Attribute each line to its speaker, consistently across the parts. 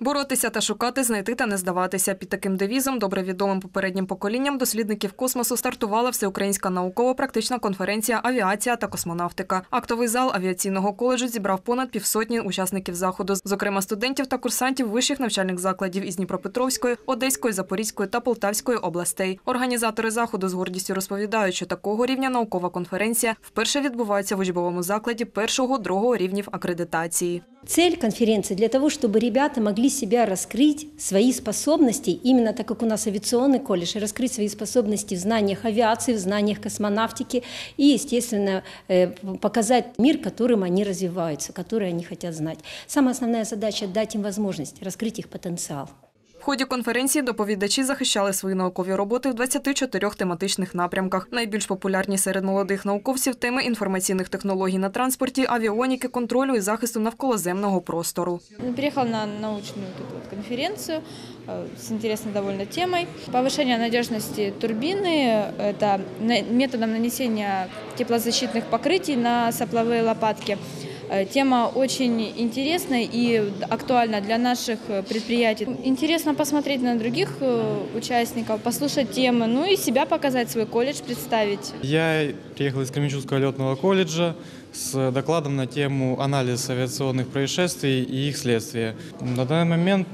Speaker 1: Боротися та шукати, знайти та не здаватися. Під таким девізом, добре відомим попереднім поколінням дослідників космосу, стартувала всеукраїнська науково-практична конференція Авіація та космонавтика. Актовий зал авіаційного коледжу зібрав понад півсотні учасників заходу, зокрема студентів та курсантів вищих навчальних закладів із Дніпропетровської, Одеської, Запорізької та Полтавської областей. Організатори заходу з гордістю розповідають, що такого рівня наукова конференція вперше відбувається в учбовому закладі першого-другого рівнів акредитації.
Speaker 2: Цель конференции для того, чтобы ребята могли себя раскрыть, свои способности, именно так как у нас авиационный колледж, раскрыть свои способности в знаниях авиации, в знаниях космонавтики и, естественно, э, показать мир, которым они развиваются, который они хотят знать. Самая основная задача – дать им возможность раскрыть их потенциал.
Speaker 1: В ході конференції доповідачі захищали свої наукові роботи в 24 тематичних напрямках. Найбільш популярні серед молодих науковців теми інформаційних технологій на транспорті, авіоніки, контролю і захисту навколоземного простору.
Speaker 3: Приехал на научную вот эту вот конференцию э, с интересной довольно темой. Повышение надежности турбины – это на- методом нанесения теплозащитных покрытий на сопловые лопатки. Э, Тема очень интересная и актуальна для наших э, предприятий. Интересно посмотреть на других э, участников, послушать темы, ну и себя показать, свой колледж представить.
Speaker 4: Я приехал из Кременчугского летного колледжа с докладом на тему анализ авиационных происшествий и их следствия. На данный момент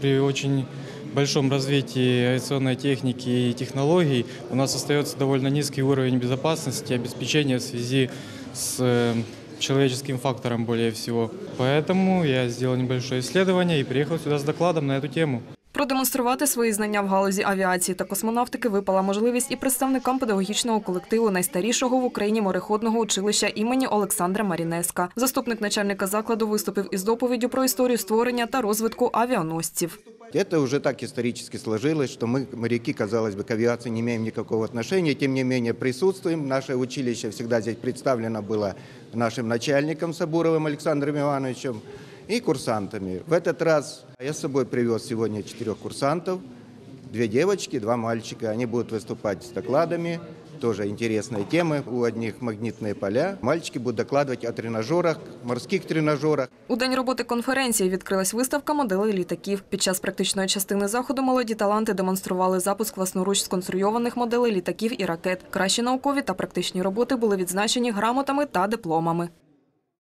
Speaker 4: при очень большом развитии авиационной техники и технологий у нас остается довольно низкий уровень безопасности и обеспечения в связи с человеческим фактором более всего. Поэтому я сделал небольшое исследование и приехал сюда с докладом на эту тему.
Speaker 1: Продемонструвати свої знання в галузі авіації та космонавтики випала можливість і представникам педагогічного колективу найстарішого в Україні мореходного училища імені Олександра Марінеска. Заступник начальника закладу виступив із доповіддю про історію створення та розвитку авіаносців.
Speaker 5: Это уже так исторически сложилось, что мы, моряки, казалось бы, к авиации не имеем никакого отношения, тем не менее присутствуем. Наше училище всегда здесь представлено было нашим начальником Сабуровым Александром Ивановичем и курсантами. В этот раз я с собой привез сегодня четырех курсантов, две девочки, два мальчика. Они будут выступать с докладами, тоже интересные темы. У одних магнитные поля. Мальчики будут докладывать о тренажерах, морских тренажерах.
Speaker 1: У день роботи конференції відкрилась виставка моделей літаків. Під час практичної частини заходу молоді таланти демонстрували запуск власноруч сконструйованих моделей літаків і ракет. Кращі наукові та практичні роботи були відзначені грамотами та дипломами.